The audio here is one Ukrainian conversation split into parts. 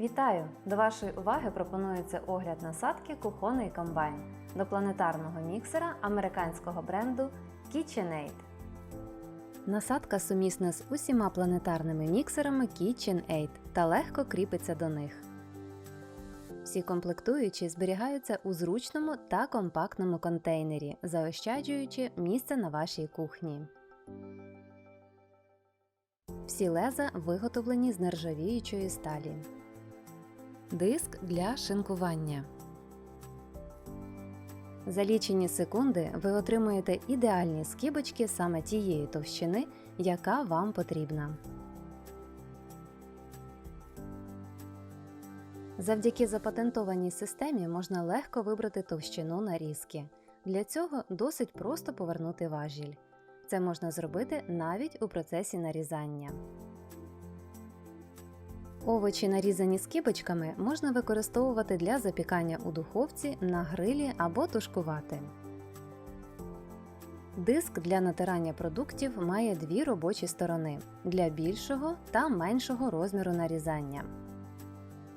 Вітаю! До вашої уваги пропонується огляд насадки кухонний комбайн до планетарного міксера американського бренду KitchenAid. Насадка сумісна з усіма планетарними міксерами KitchenAid та легко кріпиться до них. Всі комплектуючі зберігаються у зручному та компактному контейнері, заощаджуючи місце на вашій кухні. Всі леза виготовлені з нержавіючої сталі. Диск для шинкування. За лічені секунди ви отримуєте ідеальні скибочки саме тієї товщини, яка вам потрібна. Завдяки запатентованій системі можна легко вибрати товщину нарізки. Для цього досить просто повернути важіль. Це можна зробити навіть у процесі нарізання. Овочі, нарізані скибочками, можна використовувати для запікання у духовці, на грилі або тушкувати. Диск для натирання продуктів має дві робочі сторони для більшого та меншого розміру нарізання.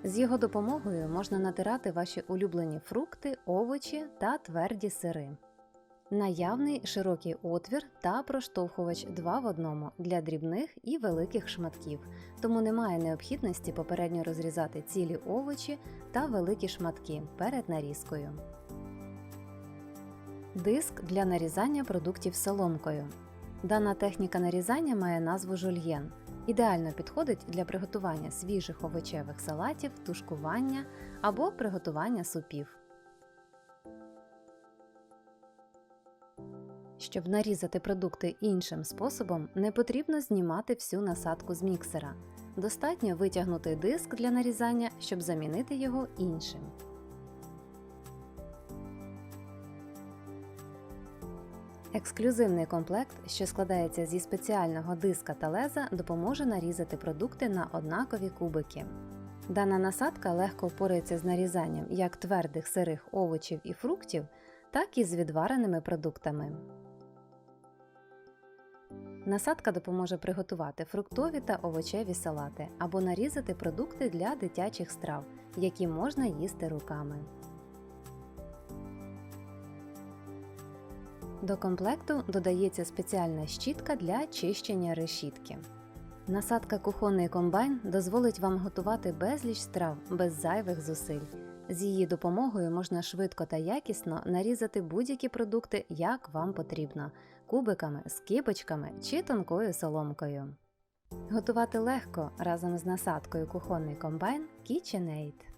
З його допомогою можна натирати ваші улюблені фрукти, овочі та тверді сири. Наявний широкий отвір та проштовхувач 2 в одному для дрібних і великих шматків, тому немає необхідності попередньо розрізати цілі овочі та великі шматки перед нарізкою. Диск для нарізання продуктів соломкою. Дана техніка нарізання має назву жульєн. Ідеально підходить для приготування свіжих овочевих салатів, тушкування або приготування супів. Щоб нарізати продукти іншим способом, не потрібно знімати всю насадку з міксера. Достатньо витягнути диск для нарізання, щоб замінити його іншим. Ексклюзивний комплект, що складається зі спеціального диска та леза, допоможе нарізати продукти на однакові кубики. Дана насадка легко впорається з нарізанням як твердих сирих овочів і фруктів, так і з відвареними продуктами. Насадка допоможе приготувати фруктові та овочеві салати або нарізати продукти для дитячих страв, які можна їсти руками. До комплекту додається спеціальна щітка для чищення решітки. Насадка кухонний комбайн дозволить вам готувати безліч страв без зайвих зусиль. З її допомогою можна швидко та якісно нарізати будь-які продукти, як вам потрібно кубиками, скибочками чи тонкою соломкою. Готувати легко разом з насадкою кухонний комбайн KitchenAid.